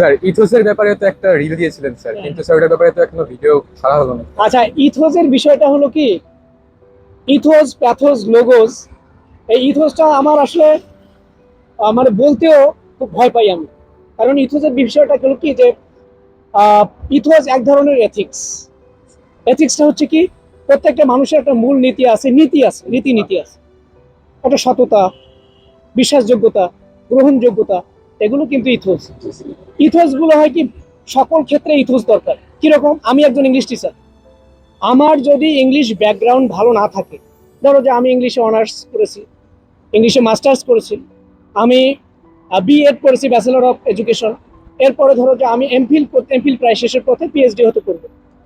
Sir ইথোসের ব্যাপারে তো একটা রিল দিয়েছিলেন স্যার। কিন্তু স্যার ওটার ব্যাপারে তো এখনও ভিডিও ছাড়া হলো না। আচ্ছা ইথোসের বিষয়টা হলো কি? ইথোস প্যাথোস লোগোস এই ইথোসটা আমার আসলে মানে বলতেও খুব ভয় পাই আমি। কারণ ইথোসের বিষয়টা হলো কি যে ইথোস এক ধরনের এথিক্স এথিক্সটা হচ্ছে কি প্রত্যেকটা মানুষের একটা মূল নীতি আছে নীতি আছে রীতি নীতি আছে। একটা সততা বিশ্বাসযোগ্যতা গ্রহণযোগ্যতা এগুলো কিন্তু ইথোস। ইথোসগুলো হয় কি সকল ক্ষেত্রে ইথোস দরকার। কীরকম? আমি একজন ইংলিশ টিচার আমার যদি ইংলিশ ব্যাকগ্রাউন্ড ভালো না থাকে ধরো যে আমি ইংলিশে অনার্স করেছি ইংলিশে মাস্টার্স করেছি আমি বিএড করেছি ব্যাচেলর অফ এডুকেশন এরপরে ধরো যে আমি এমফিল এমফিল প্রায় শেষের পথে পিএইচডি হতে করব।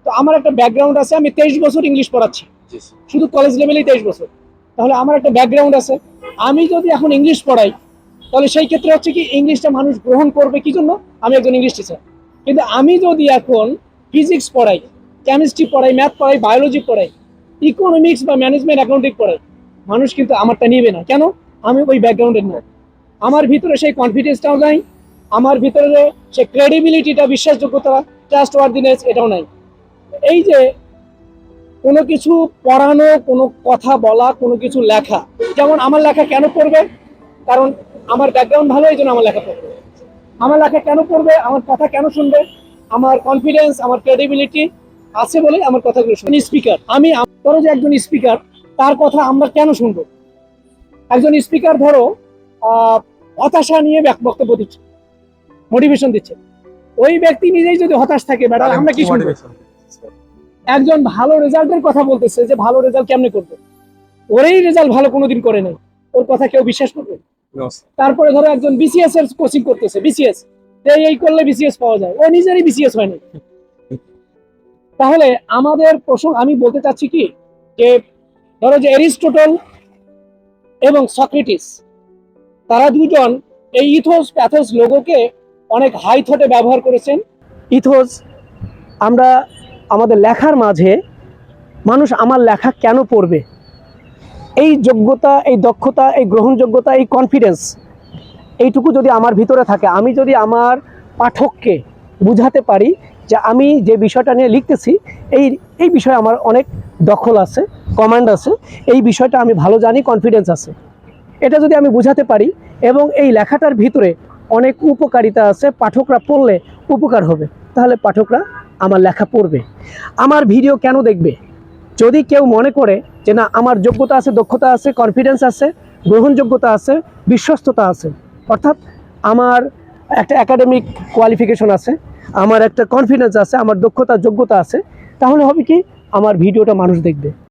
তো আমার একটা ব্যাকগ্রাউন্ড আছে আমি তেইশ বছর ইংলিশ পড়াচ্ছি। শুধু কলেজ লেভেলেই তেইশ বছর। তাহলে আমার একটা ব্যাকগ্রাউন্ড আছে। আমি যদি এখন ইংলিশ পড়াই তাহলে সেই ক্ষেত্রে হচ্ছে কি ইংলিশটা মানুষ গ্রহণ করবে কি জন্য আমি একজন ইংলিশ টিচার কিন্তু আমি যদি এখন ফিজিক্স পড়াই কেমিস্ট্রি পড়াই ম্যাথ পড়াই বায়োলজি পড়াই ইকোনমিক্স বা ম্যানেজমেন্ট অ্যাকাউন্টিং পড়াই, মানুষ কিন্তু আমারটা নিবে না। কেন? আমি ওই ব্যাকগ্রাউন্ডের না। আমার ভিতরে সেই কনফিডেন্সটাও নাই, আমার ভিতরে সেই ক্রেডিবিলিটিটা বিশ্বাসযোগ্যতা ট্রাস্ট ওয়ার্দিনেস এটাও নাই। এই যে কোনো কিছু পড়ানো, কোনো কথা বলা, কোনো কিছু লেখা, যেমন আমার লেখা কেন পড়বে? কারণ আমার ব্যাকগ্রাউন্ড ভালো এই জন্য আমার লেখা পড়বে আমার লেখা কেন পড়বে আমার কথা কেন শুনবে আমার কনফিডেন্স আমার ক্রেডিবিলিটি আছে বলে আমার কথাগুলো শুনি স্পিকার আমি ধরো যে একজন স্পিকার তার কথা আমরা কেন শুনব? একজন স্পিকার ধরো হতাশা নিয়ে বক্তব্য দিচ্ছে মোটিভেশন দিচ্ছে। ওই ব্যক্তি নিজেই যদি হতাশ থাকে ম্যাডাম আমরা কি শুনব? একজন ভালো রেজাল্টের কথা বলতেছে যে ভালো রেজাল্ট কেমনে করবে? ওরেই রেজাল্ট ভালো কোনোদিন করে নাই। ওর কথা কেউ বিশ্বাস করবে. তারপরে ধরো একজন বিসিএস এর কোচিং করতেছে বিসিএস এই করলে বিসিএস পাওয়া যায়। ও নিজেরই বিসিএস হয়নি তাহলে আমাদের প্রশ্ন, আমি বলতে চাচ্ছি কি, যে ধরো যে এরিস্টোটল এবং সক্রেটিস, তারা দুজন এই ইথোস প্যাথোস লোগোকে অনেক হাই থটে ব্যবহার করেছেন। ইথোস, আমরা আমাদের লেখার মাঝে, মানুষ আমার লেখা কেন পড়বে? এই যোগ্যতা, এই দক্ষতা, এই গ্রহণযোগ্যতা, এই কনফিডেন্স এইটুকু যদি আমার ভিতরে থাকে, আমি যদি আমার পাঠককে বুঝাতে পারি যে আমি যে বিষয়টা নিয়ে লিখতেছি, এই এই বিষয়ে আমার অনেক দখল আছে কমান্ড আছে, এই বিষয়টা আমি ভালো জানি কনফিডেন্স আছে। এটা যদি আমি বুঝাতে পারি এবং এই লেখাটার ভিতরে অনেক উপকারিতা আছে, পাঠকরা পড়লে উপকার হবে, তাহলে পাঠকরা আমার লেখা পড়বে। আমার ভিডিও কেন দেখবে? যদি কেউ মনে করে যে না, আমার যোগ্যতা আছে, দক্ষতা আছে কনফিডেন্স আছে, গ্রহণযোগ্যতা আছে, বিশ্বস্ততা আছে, অর্থাৎ আমার একটা একাডেমিক কোয়ালিফিকেশন আছে, আমার একটা কনফিডেন্স আছে, আমার দক্ষতা, যোগ্যতা আছে, তাহলে হবে কি? আমার ভিডিওটা মানুষ দেখবে।